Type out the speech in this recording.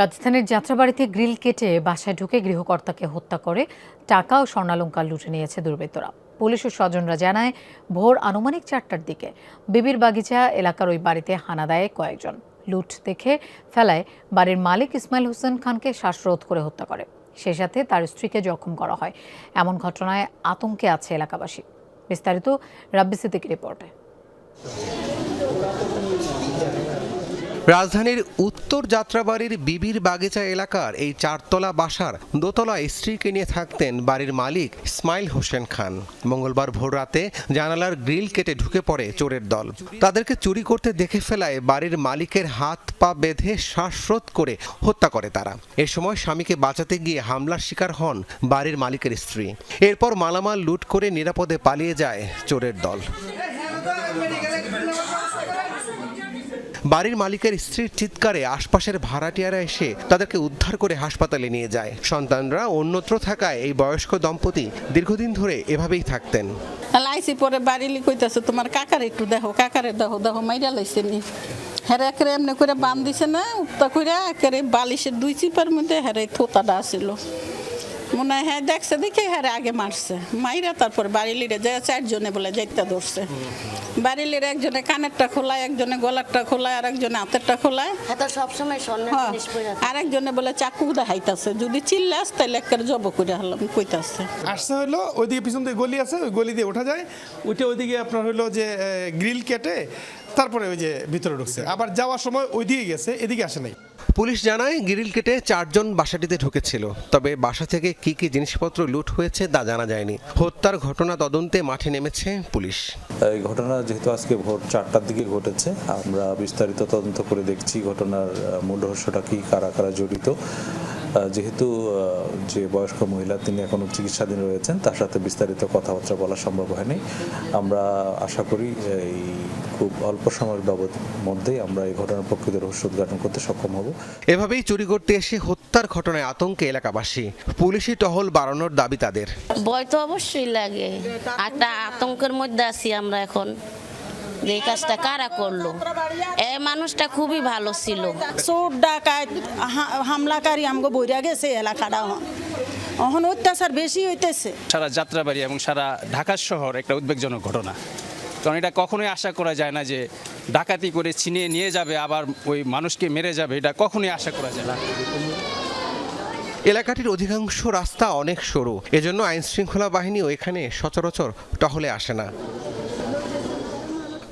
রাজধানীর যাত্রাবাড়িতে গ্রিল কেটে বাসায় ঢুকে গৃহকর্তাকে হত্যা করে টাকা ও স্বর্ণালঙ্কার লুটে নিয়েছে দুর্বৃত্তরা। পুলিশ ও স্বজনরা জানায়, ভোর আনুমানিক চারটার দিকে বিবির বাগিচা এলাকার ওই বাড়িতে হানা দেয় কয়েকজন। লুট দেখে ফেলায় বাড়ির মালিক ইসমাইল হোসেন খানকে শ্বাসরোধ করে হত্যা করে। সেই সাথে তার স্ত্রীকে জখম করা হয়। এমন ঘটনায় আতঙ্কে আছে এলাকাবাসী। বিস্তারিত রাব্বি সিদ্দিকি রিপোর্টে। রাজধানীর উত্তর যাত্রাবাড়ির বিবির বাগিচা এলাকার এই চারতলা বাসার দোতলা স্ত্রীকে নিয়ে থাকতেন বাড়ির মালিক ইসমাইল হোসেন খান। মঙ্গলবার ভোররাতে জানালার গ্রিল কেটে ঢুকে পড়ে চোরের দল। তাদেরকে চুরি করতে দেখে ফেলায় বাড়ির মালিকের হাত পা বেঁধে শ্বাসরোধ করে হত্যা করে তারা। এ সময় স্বামীকে বাঁচাতে গিয়ে হামলার শিকার হন বাড়ির মালিকের স্ত্রী। এরপর মালামাল লুট করে নিরাপদে পালিয়ে যায় চোরের দল। বাড়ির মালিকের স্ত্রীর চিৎকারে আশপাশের ভাড়াটিয়ারা এসে তাদেরকে উদ্ধার করে হাসপাতালে নিয়ে যায়। সন্তানরা অন্যত্র থাকায় এই বয়স্ক দম্পতি দীর্ঘদিন ধরে এভাবেই থাকতেন। লাইছি পরে বাড়িলি কইতাছে তোমার কাকার একটু দেখো, কাকারে দেখো দেখো, মাইরা লাইছে নি। হেরে একেরে এমনি করে বান দিছে না, উত্তা করে একেরে বালিশের দুই চিপার মধ্যে হেরে থোতাটা আসিল। মনে হয় হ্যাঁ দেখছে দেখে হ্যাঁ আগে মারছে। মাইরা তারপর বাড়িলিরে যায় চারজনে বলে যাইতে ধরছে। বাড়িলির একজনে কানেরটা খোলায় একজনে গলারটা খোলায় আর একজনে হাতেরটা খোলায়। এত সবসময় হ্যাঁ, থাকে। আরেকজনে বলে চাকু দেখাইতাছে যদি চিল্লাস তাহলে একের জব করে হলাম কইতাছে। আসছে হলো ওইদিকে পিছন দিয়ে গলি আছে ওই গলি দিয়ে ওঠা যায়। উঠে ওইদিকে আপনার হলো যে গ্রিল কেটে তারপরে ওই যে ভিতরে ঢুকছে। আবার যাওয়ার সময় ওইদিকে গেছে এদিকে আসে নাই। পুলিশ জানায় গ্রিল কেটে চারজন বাসাটিতে ঢুকেছিল। তবে বাসা থেকে কি কি জিনিসপত্র লুট হয়েছে তা জানা যায়নি। হত্যার ঘটনা তদন্তে মাঠে নেমেছে পুলিশ। এই ঘটনা যেহেতু আজকে ভোর চারটার দিকে ঘটেছে, আমরা বিস্তারিত তদন্ত করে দেখছি ঘটনার মূল রহস্যটা কি, কারা কারা জড়িত। যেহেতু যে বয়স্ক মহিলা তিনি এখনও চিকিৎসাধীন রয়েছেন তার সাথে বিস্তারিত কথাবার্তা বলা সম্ভব হয়নি। আমরা আশা করি এই খুব অল্প সময়ের বাবদ মধ্যেই আমরা এই ঘটনার প্রকৃত রহস্য উদ্ঘাটন করতে সক্ষম হব। এভাবেই চুরি করতে এসে হত্যার ঘটনায় আতঙ্কে এলাকাবাসী। পুলিশি টহল বাড়ানোর দাবি তাদের। ভয় তো অবশ্যই লাগে। একটা আতঙ্কের মধ্যে আছি আমরা এখন। যে এই কাজটা কারা করল? এই মানুষটা খুবই ভালো ছিল। চোর ডাকাত হা- হামলাকারী আমগো বইরা গেছে এলাকাটা। এখন অত্যাচার বেশি হইতেছে। সারা যাত্রাবাড়ি এবং সারা ঢাকা শহর একটা উদ্বেগজনক ঘটনা। কারণ এটা কখনোই আশা করা যায় না যে ডাকাতি করে ছিনিয়ে নিয়ে যাবে আবার ওই মানুষকে মেরে যাবে। এটা কখনোই আশা করা যায় না। এলাকাটির অধিকাংশ রাস্তা অনেক সরু। এজন্য আইন শৃঙ্খলা বাহিনীও এখানে সচরাচর টহলে আসে না।